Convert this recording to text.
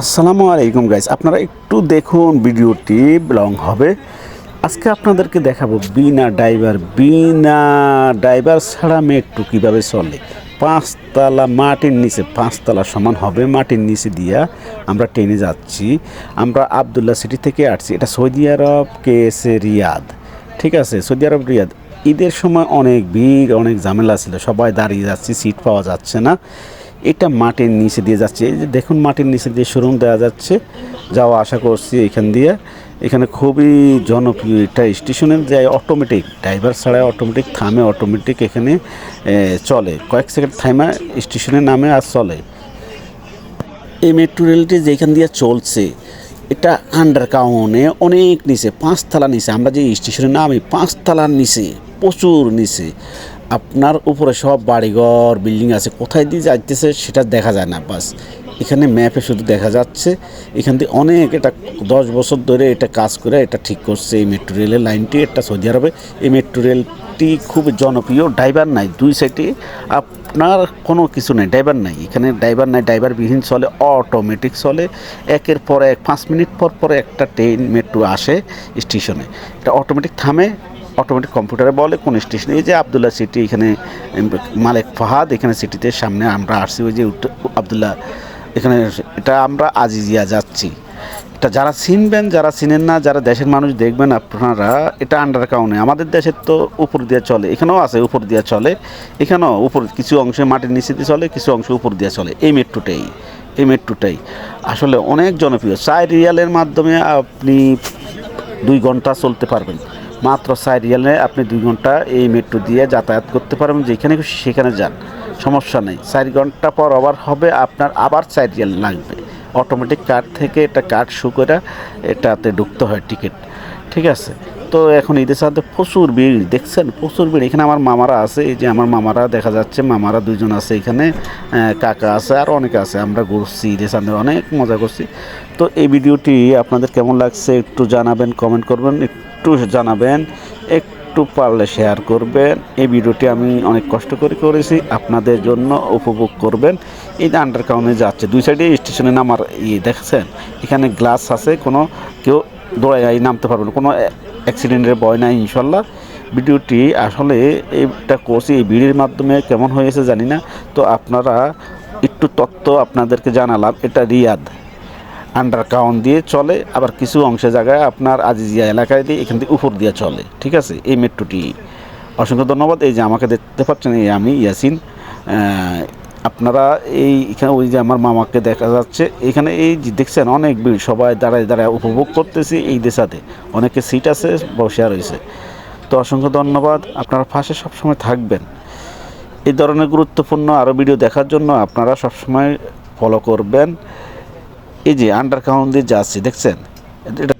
আসসালামু আলাইকুম গাইস আপনারা একটু দেখুন ভিডিওটি লং হবে। আজকে আপনাদেরকে দেখাবো বিনা ড্রাইভার বিনা ড্রাইভার ছাড়া মেট্রো কীভাবে চলে। পাঁচতলা মাটির নিচে, পাঁচতলা সমান হবে মাটির নিচে দিয়া আমরা ট্রেনে যাচ্ছি। আমরা আবদুল্লাহ সিটি থেকে আসছি, এটা সৌদি আরব কেএসএ রিয়াদ। ঠিক আছে, সৌদি আরব রিয়াদ। ঈদের সময় অনেক ভিড়, অনেক ঝামেলা ছিল, সবাই দাঁড়িয়ে যাচ্ছে সিট পাওয়া যাচ্ছে না। এটা মাটির নিচে দিয়ে যাচ্ছে। এই যে দেখুন, মাটির নিচে দিয়ে শোরুম দেওয়া যাচ্ছে। যাওয়া, আশা করছি এখান দিয়ে। এখানে খুবই জনপ্রিয় এটা স্টেশনের যে অটোমেটিক ড্রাইভার ছাড়া অটোমেটিক থামে অটোমেটিক এখানে চলে। কয়েক সেকেন্ড থামা, স্টেশনের নামে আর চলে। এই মেট্রো রেলটি যেখান দিয়ে চলছে, এটা আন্ডার কাউনে অনেক নিচে, পাঁচতলা নিচে। আমরা যে স্টেশনের নামি পাঁচতলার নিচে, প্রচুর নিচে। আপনার উপরে সব বাড়িঘর বিল্ডিং আছে, কোথায় দিয়ে যাইতেছে সেটা দেখা যায় না, বাস। এখানে ম্যাপে শুধু দেখা যাচ্ছে, এখান থেকে অনেক এটা দশ বছর ধরে এটা কাজ করে, এটা ঠিক করছে। এই মেট্রো রেলের লাইনটি এটা সৌদি আরবে, এই মেট্রো রেলটি খুব জনপ্রিয় ড্রাইভার নাই, দুই সাইডে আপনার কোনো কিছু নেই ড্রাইভার নাই। এখানে ড্রাইভার নাই ড্রাইভারবিহীন চলে অটোমেটিক চলে, একের পর এক, পাঁচ মিনিট পর পর একটা ট্রেন মেট্রো আসে স্টেশনে এটা অটোমেটিক থামে অটোমেটিক কম্পিউটারে বলে, কোন স্টেশনে এই যে আবদুল্লাহ সিটি এখানে মালেক ফাহাদ, এখানে সিটিতে সামনে আমরা আসছি, ওই যে আবদুল্লাহ, এখানে এটা আমরা আজিজিয়া যাচ্ছি। এটা যারা চিনবেন, যারা চিনেন না, যারা দেশের মানুষ দেখবেন আপনারা, এটা আন্ডার কাউনে আমাদের দেশের তো উপর দিয়ে চলে, এখানেও আছে উপর দিয়ে চলে, এখানেও উপর, কিছু অংশে মাটির নিচে দিয়ে চলে, কিছু অংশ উপর দিয়ে চলে, এই মেট্রোটাই এই মেট্রোটাই আসলে অনেক জনপ্রিয়। চার রিয়ালের মাধ্যমে আপনি দুই ঘণ্টা চলতে পারবেন। মাত্র চার রিয়ালে আপনি দুই ঘণ্টা এই মেট্রো দিয়ে যাতায়াত করতে পারবেন, যেখানে সেখানে যান। সমস্যা নেই। চার ঘণ্টা পর আবার হবে, আপনার আবার চার রিয়াল লাগবে। অটোমেটিক কার্ড থেকে এটা কার্ড শু করে এটাতে ঢুকতে হয় টিকিট ঠিক আছে? তো এখন ঈদের সাথে প্রচুর ভিড়, দেখছেন? প্রচুর ভিড়। এখানে আমার মামারা আছে, এই যে আমার মামারা, দেখা যাচ্ছে মামারা দুজন আছে এখানে কাকা আছে আর অনেকে আছে। আমরা ঘুরছি ঈদের সাথে অনেক মজা করছি। তো এই ভিডিওটি আপনাদের কেমন লাগছে একটু জানাবেন কমেন্ট করবেন, একটু জানাবেন, একটু পারলে শেয়ার করবেন। এই ভিডিওটি আমি অনেক কষ্ট করে করেছি, আপনাদের জন্য উপভোগ করবেন। এই যে আন্ডার কাউনে যাচ্ছে, দুই সাইডে স্টেশনে নামার ইয়ে দেখছেন? এখানে গ্লাস আছে, কোনো কেউ দৌড়াই নামতে পারবে না। কোনো অ্যাক্সিডেন্টের ভয় নাই, ইনশাল্লাহ। ভিডিওটি আসলে এইটা করছি, এই ভিডিওর মাধ্যমে কেমন হয়েছে জানি না। তো আপনারা একটু তত্ত্ব আপনাদেরকে জানালাম, এটা রিয়াদ। আন্ডার কাউন্ট দিয়ে চলে, আবার কিছু অংশে জায়গায় আপনার আজিজিয়া এলাকায় দিয়ে এখান থেকে উপর দিয়ে চলে, ঠিক আছে? এই মেট্রোটি অসংখ্য ধন্যবাদ, এই যে আমাকে দেখতে পাচ্ছেন, এই আমি ইয়াসিন আপনারা এই এখানে ওই যে আমার মামাকে দেখা যাচ্ছে, এখানে এই দেখছেন অনেক ভিড়, সবাই দাঁড়ায় দাঁড়ায় উপভোগ করতেছি এই দেশাতে। অনেকে সিট আছে, বসে রয়েছে। তো অসংখ্য ধন্যবাদ, আপনারা পাশে সবসময় থাকবেন। এই ধরনের গুরুত্বপূর্ণ আরও ভিডিও দেখার জন্য আপনারা সবসময় ফলো করবেন। এই যে আন্ডার দিয়ে যাচ্ছি, দেখছেন? এটা